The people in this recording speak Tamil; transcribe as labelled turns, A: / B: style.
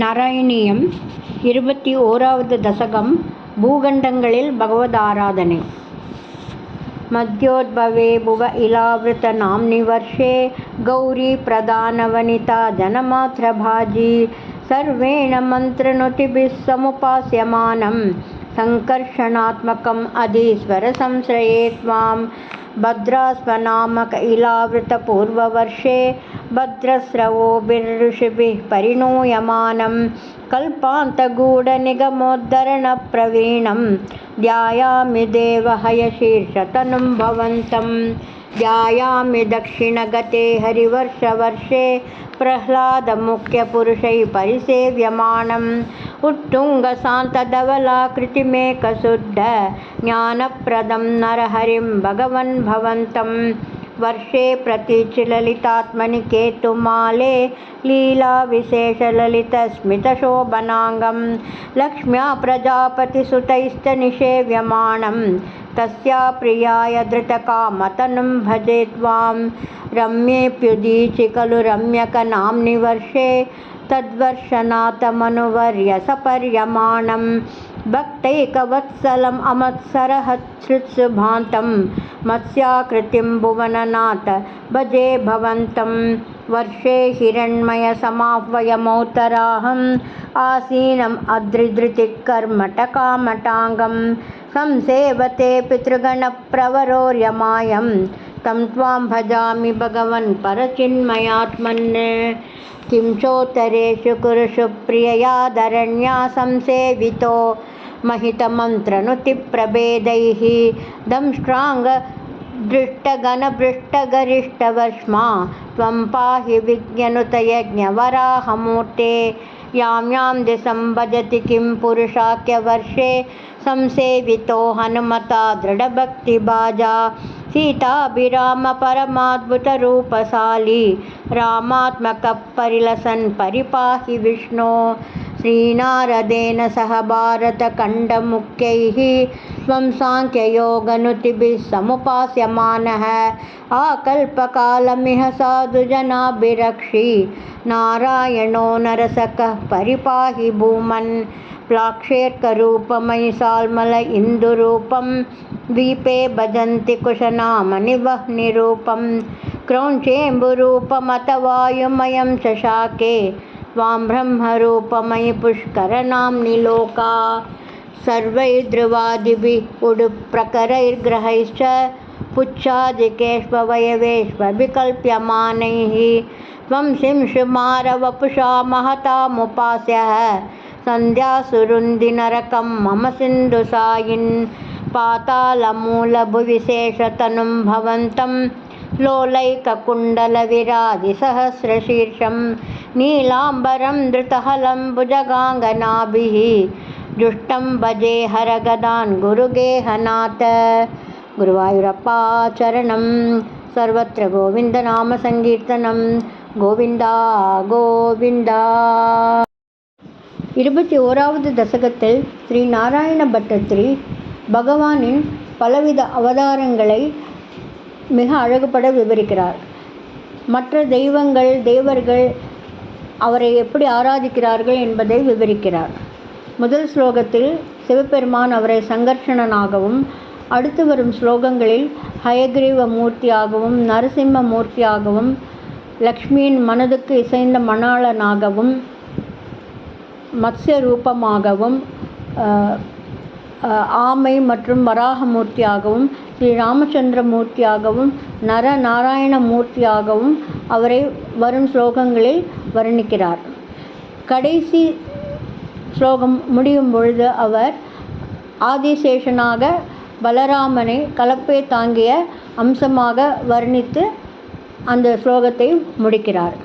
A: நாராயணியம் இருபத்தி ஓராவது தசகம் பூகண்டங்களில் பகவதாராதனை मध्योद्भवे भुव इलावृतनाम्नि वर्षे गौरीप्रधानवनिता जनमात्रभाजी सर्वेण मन्त्रनुतिभिः समुपास्यमानं सङ्कर्षणात्मकम् अधीश्वरसंश्रये त्वां भद्रास्वनामक इलावृतपूर्ववर्षे भद्रस्रवोभिर्ऋषिभिः परिणूयमानं कल्पान्तगूढनिगमोद्धरणप्रवीणं ध्यायामि देवहयशीर्षतनुं भवन्तं ध्यायामि दक्षिणगते हरिवर्षवर्षे प्रह्लादमुख्यपुरुषैः परिसेव्यमानम् उत्तुङ्गसान्तधवलाकृतिमेकशुद्ध ज्ञानप्रदं नरहरिं भगवन् भवन्तं वर्षे प्रतीचिललितात्मनि केतुमाले लीलाविशेषललितस्मितशोभनाङ्गं लक्ष्म्या प्रजापतिसुतैश्च निषेव्यमाणं तस्या प्रियाय धृतकामतनुं भजे त्वां रम्येऽप्युदीचि खलु रम्यकनाम्नि वर्षे तद्वर्षनाथमनुवर्य सपर्यमाणं भक्तैकवत्सलम् अमत्सरहत्सृत्सुभान्तं मत्स्याकृतिं भुवननाथ भजे भवन्तं वर्षे हिरण्मयसमाह्वयमौतराहम् आसीनम् अद्रिधृतिकर्मटकामटाङ्गं संसेवते पितृगणप्रवरोर्यमायं तं त्वां भजामि भगवन् परचिन्मयात्मन् किं चोत्तरेषु कुरुषु प्रिययादरण्या संसेवितो महितमन्त्रनुतिप्रभेदैः दंष्ट्राङ्ग दृष्टगणभृष्टगरिष्ठवर्ष्मा त्वं पाहि विज्ञनुतयज्ञवराहमूर्ते यां यां दिशं भजति किं पुरुषाख्यवर्षे संसेवितो हनुमता दृढभक्तिभाजा सीताभिरामपरमाद्भुतरूपशाली रामात्मकः परिलसन् परिपाहि विष्णो श्रीनारदेन सह भारतखण्डमुख्यैः त्वं साङ्ख्ययोगनुतिभिः समुपास्यमानः आकल्पकालमिह साधुजनाभिरक्षि नारायणो नरसकः परिपाहि भूमन् प्लाक्षेर्करूपमयि साल्मल इन्दुरूपं द्वीपे भजन्ति कुशनामनिवह्निरूपं क्रौञ्चेम्बुरूपमथ वायुमयं शशाके त्वां ब्रह्मरूपमयि पुष्करनाम्नि लोका सर्वैर्ध्रुवादिभिः उडुप्रकरैर्ग्रहैश्च पुच्छादिकेष्ववयवेष्वभिकल्प्यमानैः त्वं शिंशुमारवपुषा महतामुपास्यः। सन्ध्यासुरुन्दिनरकं मम सिन्धुसायिन् पातालमूलभुविशेषतनुं भवन्तं लोलैककुण्डलविराजिसहस्रशीर्षं नीलाम्बरं धृतहलं भुजगाङ्गनाभिः जुष्टं भजे हरगदान् गुरुगेहनाथ। गुरुवायुरप्पाचरणं सर्वत्र गोविन्दनामसङ्कीर्तनं। गोविन्दा गोविन्दा। இருபத்தி ஓராவது தசகத்தில் ஸ்ரீ நாராயண பட்டத்திரி பகவானின் பலவித அவதாரங்களை மிக அழகுபட விவரிக்கிறார். மற்ற தெய்வங்கள் தேவர்கள் அவரை எப்படி ஆராதிக்கிறார்கள் என்பதை விவரிக்கிறார். முதல் ஸ்லோகத்தில் சிவபெருமான் அவரை சங்கர்ஷணனாகவும் அடுத்து வரும் ஸ்லோகங்களில் ஹயக்ரீவ மூர்த்தியாகவும் நரசிம்ம மூர்த்தியாகவும் லக்ஷ்மியின் மனதுக்கு இசைந்த மணாளனாகவும் மத்ஸ்ய ரூபமாகவும் ஆமை மற்றும் வராகமூர்த்தியாகவும் ஸ்ரீ ராமச்சந்திர மூர்த்தியாகவும் நர நாராயண மூர்த்தியாகவும் அவரை வரும் ஸ்லோகங்களில் வர்ணிக்கிறார். கடைசி ஸ்லோகம் முடியும் பொழுது அவர் ஆதிசேஷனாக பலராமனை கலப்பை தாங்கிய அம்சமாக வர்ணித்து அந்த ஸ்லோகத்தை முடிக்கிறார்.